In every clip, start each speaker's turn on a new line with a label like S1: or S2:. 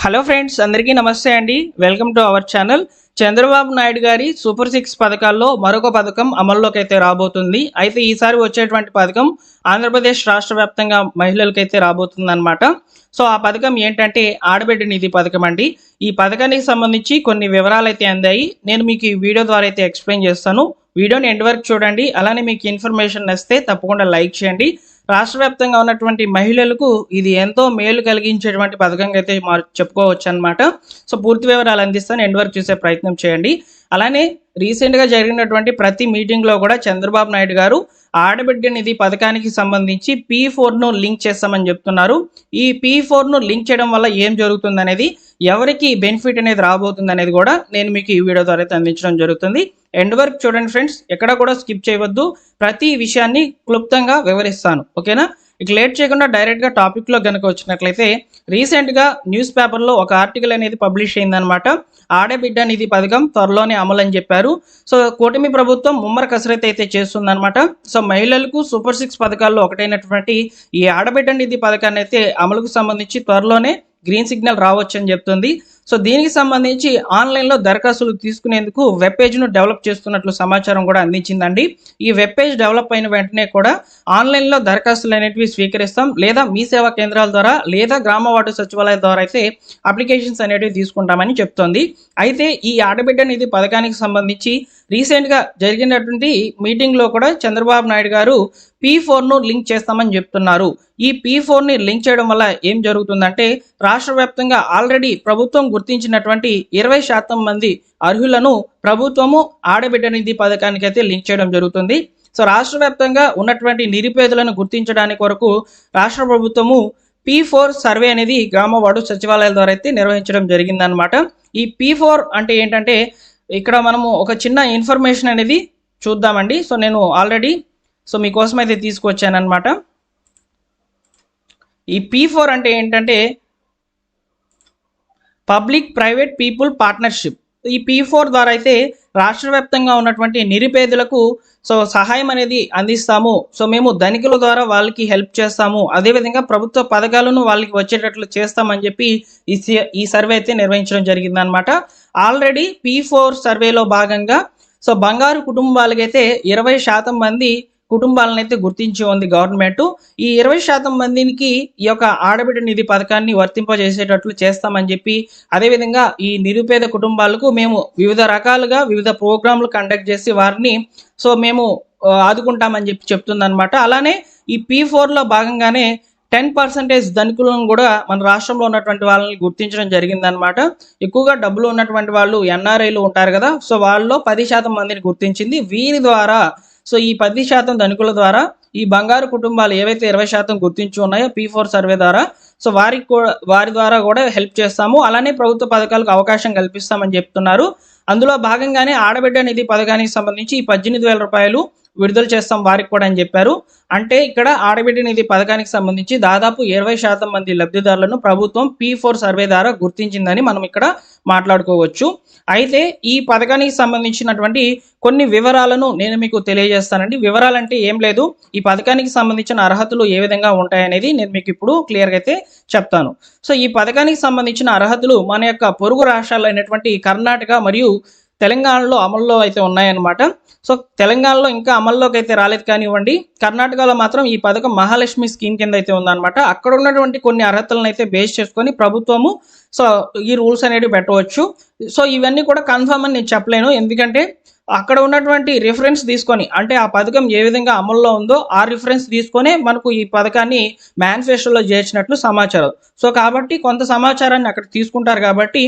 S1: Hello friends అందరికీ నమస్తే అండి. Welcome to our channel. Chandrababu Naidu గారి సూపర్ సిక్స్ పథకాల్లో మరొక పథకం అమల్లోకి అయితే రాబోతుంది. అయితే ఈసారి వచ్చేటువంటి పథకం ఆంధ్రప్రదేశ్ రాష్ట్ర వ్యాప్తంగా మహిళలకైతే రాబోతుంది అనమాట సో ఆ పథకం ఏంటంటే ఆడబిడ్డ నిధి పథకం అండి. ఈ పథకానికి సంబంధించి కొన్ని వివరాలు అయితే అందాయి. నేను మీకు ఈ వీడియో ద్వారా అయితే ఎక్స్ప్లెయిన్ చేస్తాను. వీడియోని ఎండ్ వరకు చూడండి. అలానే మీకు ఇన్ఫర్మేషన్ నస్తే తప్పకుండా లైక్ చేయండి. రాష్ట్ర వ్యాప్తంగా ఉన్నటువంటి మహిళలకు ఇది ఎంతో మేలు కలిగించేటువంటి పథకంగా అయితే మారు చెప్పుకోవచ్చు అనమాట సో పూర్తి వివరాలు అందిస్తాను. ఎండ్ వరకు చూసే ప్రయత్నం చేయండి. అలానే రీసెంట్గా జరిగినటువంటి ప్రతి మీటింగ్లో కూడా చంద్రబాబు నాయుడు గారు ఆడబిడ్డ నిధి పథకానికి సంబంధించి పీ ఫోర్ను లింక్ చేస్తామని చెప్తున్నారు. ఈ పీ ఫోర్ను లింక్ చేయడం వల్ల ఏం జరుగుతుంది అనేది ఎవరికి బెనిఫిట్ అనేది రాబోతుంది అనేది కూడా నేను మీకు ఈ వీడియో ద్వారా అయితే అందించడం జరుగుతుంది. ఎండ్ వరకు చూడండి ఫ్రెండ్స్ ఎక్కడ కూడా స్కిప్ చేయవద్దు. ప్రతి విషయాన్ని క్లుప్తంగా వివరిస్తాను ఓకేనా? ఇక లేట్ చేయకుండా డైరెక్ట్గా టాపిక్లో కనుక వచ్చినట్లయితే రీసెంట్గా న్యూస్ పేపర్లో ఒక ఆర్టికల్ అనేది పబ్లిష్ అయిందనమాట ఆడబిడ్డ నిధి పథకం త్వరలోనే అమలు అని చెప్పారు. సో కూటమి ప్రభుత్వం ముమ్మర కసరత్తు అయితే చేస్తుందనమాట సో మహిళలకు సూపర్ సిక్స్ పథకాల్లో ఒకటైనటువంటి ఈ ఆడబిడ్డ నిధి పథకాన్ని అయితే అమలుకు సంబంధించి త్వరలోనే గ్రీన్ సిగ్నల్ రావచ్చు అని చెప్తుంది. సో దీనికి సంబంధించి ఆన్లైన్లో దరఖాస్తులు తీసుకునేందుకు వెబ్ పేజ్ను డెవలప్ చేస్తున్నట్లు సమాచారం కూడా అందించిందండి. ఈ వెబ్ పేజ్ డెవలప్ అయిన వెంటనే కూడా ఆన్లైన్లో దరఖాస్తులు అనేటివి స్వీకరిస్తాం లేదా మీ సేవా కేంద్రాల ద్వారా లేదా గ్రామ వార్డు సచివాలయం ద్వారా అయితే అప్లికేషన్స్ అనేటివి తీసుకుంటామని చెప్తోంది. అయితే ఈ ఆడబిడ్డ నిధి పథకానికి సంబంధించి రీసెంట్గా జరిగినటువంటి మీటింగ్లో కూడా చంద్రబాబు నాయుడు గారు పీ ఫోర్ను లింక్ చేస్తామని చెప్తున్నారు. ఈ పీ ఫోర్ని లింక్ చేయడం వల్ల ఏం జరుగుతుందంటే రాష్ట్ర వ్యాప్తంగా ఆల్రెడీ ప్రభుత్వం గుర్తించినటువంటి ఇరవై శాతం మంది అర్హులను ప్రభుత్వము ఆడబిడ్డ నిధి పథకానికి అయితే లింక్ చేయడం జరుగుతుంది. సో రాష్ట్ర వ్యాప్తంగా ఉన్నటువంటి నిరుపేదలను గుర్తించడానికి కొరకు రాష్ట్ర ప్రభుత్వము పీ ఫోర్ సర్వే అనేది గ్రామ వార్డు సచివాలయాల ద్వారా అయితే నిర్వహించడం జరిగిందనమాట ఈ పీ ఫోర్ అంటే ఏంటంటే ఇక్కడ మనము ఒక చిన్న ఇన్ఫర్మేషన్ అనేది చూద్దామండి. సో నేను ఆల్రెడీ సో మీకోసం అయితే తీసుకొచ్చాను అనమాట ఈ పీ ఫోర్ అంటే ఏంటంటే పబ్లిక్ ప్రైవేట్ పీపుల్ పార్ట్నర్షిప్ ఈ పీ ఫోర్ ద్వారా అయితే రాష్ట్ర వ్యాప్తంగా ఉన్నటువంటి నిరుపేదలకు సో సహాయం అనేది అందిస్తాము. సో మేము ధనికుల ద్వారా వాళ్ళకి హెల్ప్ చేస్తాము. అదేవిధంగా ప్రభుత్వ పథకాలను వాళ్ళకి వచ్చేటట్లు చేస్తామని చెప్పి ఈ ఈ సర్వే అయితే నిర్వహించడం జరిగిందనమాట ఆల్రెడీ పీ ఫోర్ సర్వేలో భాగంగా సో బంగారు కుటుంబాలకైతే ఇరవై శాతం మంది కుటుంబాలను అయితే గుర్తించి ఉంది గవర్నమెంట్. ఈ ఇరవై శాతం మందికి ఈ యొక్క ఆడబిడ్డ నిధి పథకాన్ని వర్తింపజేసేటట్లు చేస్తామని చెప్పి అదేవిధంగా ఈ నిరుపేద కుటుంబాలకు మేము వివిధ రకాలుగా వివిధ ప్రోగ్రాంలు కండక్ట్ చేసి వారిని సో మేము ఆదుకుంటామని చెప్పి చెప్తుందనమాట అలానే ఈ పీ ఫోర్లో భాగంగానే టెన్ పర్సెంటేజ్ ధనికులను కూడా మన రాష్ట్రంలో ఉన్నటువంటి వాళ్ళని గుర్తించడం జరిగిందనమాట ఎక్కువగా డబ్బులు ఉన్నటువంటి వాళ్ళు ఎన్ఆర్ఐలు ఉంటారు కదా సో వాళ్ళలో పది శాతం మందిని గుర్తించింది వీరి ద్వారా. సో ఈ పది శాతం ధనికుల ద్వారా ఈ బంగారు కుటుంబాలు ఏవైతే ఇరవై శాతం గుర్తించి ఉన్నాయో పీ ఫోర్ సర్వే ద్వారా సో వారికి కూడా వారి ద్వారా కూడా హెల్ప్ చేస్తాము. అలానే ప్రభుత్వ పథకాలకు అవకాశం కల్పిస్తామని చెప్తున్నారు. అందులో భాగంగానే ఆడబిడ్డ నిధి పథకానికి సంబంధించి ఈ పద్దెనిమిది వేల రూపాయలు విడుదల చేస్తాం వారికి కూడా అని చెప్పారు. అంటే ఇక్కడ ఆడబిడ్డ నిధి పథకానికి సంబంధించి దాదాపు ఇరవై శాతం మంది లబ్ధిదారులను ప్రభుత్వం పీ ఫోర్ సర్వే ద్వారా గుర్తించిందని మనం ఇక్కడ మాట్లాడుకోవచ్చు. అయితే ఈ పథకానికి సంబంధించినటువంటి కొన్ని వివరాలను నేను మీకు తెలియజేస్తానండి. వివరాలంటే ఏం లేదు. ఈ పథకానికి సంబంధించిన అర్హతలు ఏ విధంగా ఉంటాయనేది నేను మీకు ఇప్పుడు క్లియర్గా అయితే చెప్తాను. సో ఈ పథకానికి సంబంధించిన అర్హతలు మన యొక్క పొరుగు రాష్ట్రాలు అయినటువంటి కర్ణాటక మరియు తెలంగాణలో అమల్లో అయితే ఉన్నాయన్నమాట. సో తెలంగాణలో ఇంకా అమల్లోకి అయితే రాలేదు కానివ్వండి కర్ణాటకలో మాత్రం ఈ పథకం మహాలక్ష్మి స్కీమ్ కింద అయితే ఉందన్నమాట. అక్కడ ఉన్నటువంటి కొన్ని అర్హతలను అయితే బేస్ చేసుకొని ప్రభుత్వము సో ఈ రూల్స్ అనేవి పెట్టవచ్చు. సో ఇవన్నీ కూడా కన్ఫర్మ్ అని నేను చెప్పలేను. ఎందుకంటే అక్కడ ఉన్నటువంటి రిఫరెన్స్ తీసుకొని అంటే ఆ పథకం ఏ విధంగా అమల్లో ఉందో ఆ రిఫరెన్స్ తీసుకొనే మనకు ఈ పథకాన్ని మేనిఫెస్టోలో చేర్చినట్లు సమాచారం. సో కాబట్టి కొంత సమాచారాన్ని అక్కడ తీసుకుంటారు కాబట్టి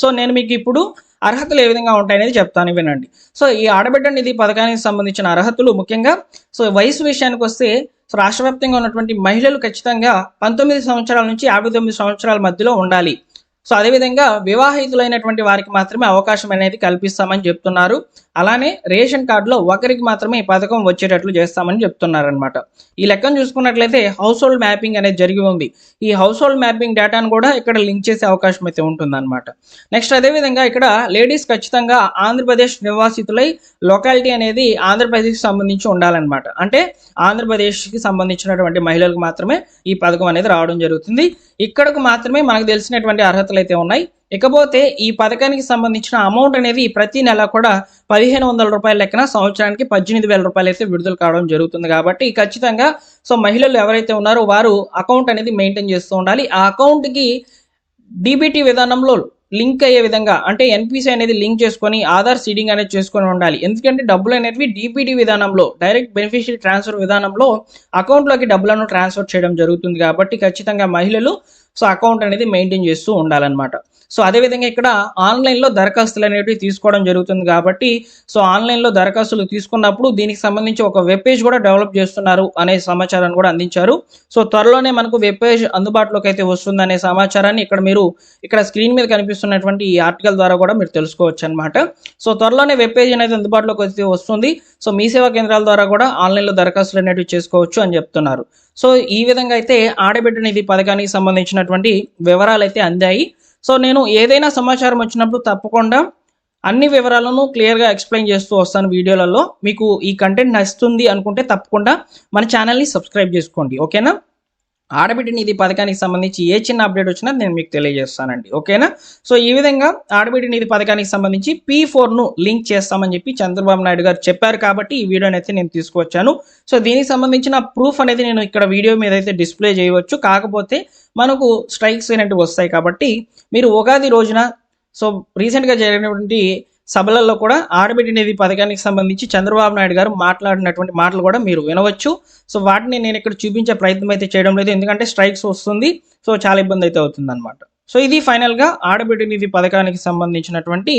S1: సో నేను మీకు ఇప్పుడు అర్హతలు ఏ విధంగా ఉంటాయనేది చెప్తాను వినండి. సో ఈ ఆడబిడ్డ నిధి పథకానికి సంబంధించిన అర్హతలు ముఖ్యంగా సో వయసు విషయానికి వస్తే సో రాష్ట్ర వ్యాప్తంగా ఉన్నటువంటి మహిళలు ఖచ్చితంగా పంతొమ్మిది సంవత్సరాల నుంచి యాభై తొమ్మిది సంవత్సరాల మధ్యలో ఉండాలి. సో అదేవిధంగా వివాహితులైనటువంటి వారికి మాత్రమే అవకాశం అనేది కల్పిస్తామని చెప్తున్నారు. అలానే రేషన్ కార్డులో ఒకరికి మాత్రమే ఈ పథకం వచ్చేటట్లు చేస్తామని చెప్తున్నారనమాట ఈ లెక్కను చూసుకున్నట్లయితే హౌస్ హోల్డ్ మ్యాపింగ్ అనేది జరిగి ఉంది. ఈ హౌస్ హోల్డ్ మ్యాపింగ్ డేటాను కూడా ఇక్కడ లింక్ చేసే అవకాశం అయితే ఉంటుందన్నమాట. నెక్స్ట్ అదేవిధంగా ఇక్కడ లేడీస్ ఖచ్చితంగా ఆంధ్రప్రదేశ్ నివాసితులై లొకాలిటీ అనేది ఆంధ్రప్రదేశ్కి సంబంధించి ఉండాలన్నమాట. అంటే ఆంధ్రప్రదేశ్కి సంబంధించినటువంటి మహిళలకు మాత్రమే ఈ పథకం అనేది రావడం జరుగుతుంది. ఇక్కడకు మాత్రమే మనకు తెలిసినటువంటి అర్హతలు అయితే ఉన్నాయి. ఇకపోతే ఈ పథకానికి సంబంధించిన అమౌంట్ అనేది ప్రతి నెల కూడా పదిహేను వందల రూపాయల లెక్కన సంవత్సరానికి పద్దెనిమిది వేల రూపాయలు అయితే విడుదల కావడం జరుగుతుంది కాబట్టి ఖచ్చితంగా సో మహిళలు ఎవరైతే ఉన్నారో వారు అకౌంట్ అనేది మెయింటైన్ చేస్తూ ఉండాలి. ఆ అకౌంట్కి డీబీటీ విధానంలో లింక్ అయ్యే విధంగా అంటే ఎన్పిసి అనేది లింక్ చేసుకొని ఆధార్ సీడింగ్ అనేది చేసుకొని ఉండాలి. ఎందుకంటే డబ్బులు అనేవి డీపీటీ విధానంలో డైరెక్ట్ బెనిఫిషియరీ ట్రాన్స్ఫర్ విధానంలో అకౌంట్లోకి డబ్బులను ట్రాన్స్ఫర్ చేయడం జరుగుతుంది కాబట్టి ఖచ్చితంగా మహిళలు సో అకౌంట్ అనేది మెయింటైన్ చేస్తూ ఉండాలన్నమాట. సో అదేవిధంగా ఇక్కడ ఆన్లైన్లో దరఖాస్తులు అనేవి తీసుకోవడం జరుగుతుంది కాబట్టి సో ఆన్లైన్లో దరఖాస్తులు తీసుకున్నప్పుడు దీనికి సంబంధించి ఒక వెబ్ పేజ్ కూడా డెవలప్ చేస్తున్నారు అనే సమాచారాన్ని కూడా అందించారు. సో త్వరలోనే మనకు వెబ్ పేజ్ అందుబాటులోకి అయితే వస్తుందనే సమాచారాన్ని ఇక్కడ మీరు ఇక్కడ స్క్రీన్ మీద కనిపిస్తున్నటువంటి ఈ ఆర్టికల్ ద్వారా కూడా మీరు తెలుసుకోవచ్చు అనమాట సో త్వరలోనే వెబ్ పేజ్ అనేది అందుబాటులోకి అయితే వస్తుంది. సో మీ సేవా కేంద్రాల ద్వారా కూడా ఆన్లైన్లో దరఖాస్తులు అనేవి చేసుకోవచ్చు అని చెప్తున్నారు. సో ఈ విధంగా అయితే ఆడబిడ్డ నిధి పథకానికి సంబంధించిన సంబంధించినటువంటి వివరాలు అయితే అందాయి. సో నేను ఏదైనా సమాచారం వచ్చినప్పుడు తప్పకుండా అన్ని వివరాలను క్లియర్గా ఎక్స్ప్లెయిన్ చేస్తూ వస్తాను వీడియోలలో. మీకు ఈ కంటెంట్ నచ్చుతుంది అనుకుంటే తప్పకుండా మన ఛానల్ని సబ్స్క్రైబ్ చేసుకోండి. ఓకేనా? ఆడబిడ్డ నిధి పథకానికి సంబంధించి ఏ చిన్న అప్డేట్ వచ్చినా నేను మీకు తెలియజేస్తానండి. ఓకేనా? సో ఈ విధంగా ఆడబిడ్డ నిధి పథకానికి సంబంధించి పీ ను లింక్ చేస్తామని చెప్పి చంద్రబాబు నాయుడు గారు చెప్పారు కాబట్టి ఈ వీడియోని అయితే నేను తీసుకొచ్చాను సో దీనికి సంబంధించిన ప్రూఫ్ అనేది నేను ఇక్కడ వీడియో మీద అయితే డిస్ప్లే చేయవచ్చు. కాకపోతే మనకు స్ట్రైక్స్ అనేవి వస్తాయి కాబట్టి మీరు ఉగాది రోజున సో రీసెంట్గా జరిగినటువంటి సభలలో కూడా ఆడబిడ్డ నిధి పథకానికి సంబంధించి చంద్రబాబు నాయుడు గారు మాట్లాడినటువంటి మాటలు కూడా మీరు వినవచ్చు. సో వాటిని నేను ఇక్కడ చూపించే ప్రయత్నం అయితే చేయడం లేదు. ఎందుకంటే స్ట్రైక్స్ వస్తుంది. సో చాలా ఇబ్బంది అయితే అవుతుంది అనమాట సో ఇది ఫైనల్గా ఆడబిడ్డ నిధి పథకానికి సంబంధించినటువంటి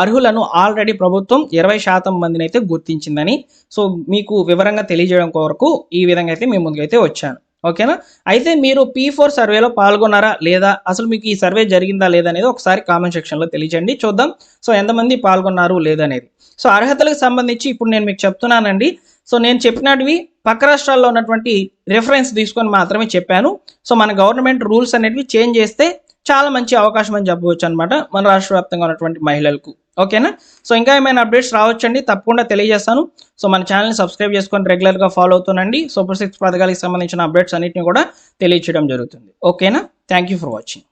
S1: అర్హులను ఆల్రెడీ ప్రభుత్వం ఇరవై శాతం మందిని అయితే గుర్తించిందని. సో మీకు వివరంగా తెలియజేయడం కొరకు ఈ విధంగా అయితే మీ ముందుకైతే వచ్చాను. ఓకేనా? అయితే మీరు పీ ఫోర్ సర్వేలో పాల్గొన్నారా లేదా? అసలు మీకు ఈ సర్వే జరిగిందా లేదా అనేది ఒకసారి కామెంట్ సెక్షన్లో తెలియజేయండి. చూద్దాం. సో ఎంతమంది పాల్గొన్నారు లేదనేది సో అర్హతలకు సంబంధించి ఇప్పుడు నేను మీకు చెప్తున్నానండి. సో నేను చెప్పినటివి పక్క రాష్ట్రాల్లో ఉన్నటువంటి రిఫరెన్స్ తీసుకొని మాత్రమే చెప్పాను. సో మన గవర్నమెంట్ రూల్స్ అనేటివి చేంజ్ చేస్తే చాలా మంచి అవకాశం అని చెప్పవచ్చు అనమాట మన రాష్ట్ర వ్యాప్తంగా ఉన్నటువంటి మహిళలకు. ఓకేనా? సో ఇంకా ఏమైనా అప్డేట్స్ రావచ్చండి? తప్పకుండా తెలియజేస్తాను. సో మన ఛానల్ని సబ్స్క్రైబ్ చేసుకొని రెగ్యులర్గా ఫాలో అవుతుండండి. సూపర్ సిక్స్ పథకాలకు సంబంధించిన అప్డేట్స్ అన్నింటినీ కూడా తెలియచేయడం జరుగుతుంది. ఓకేనా? Thank you for watching.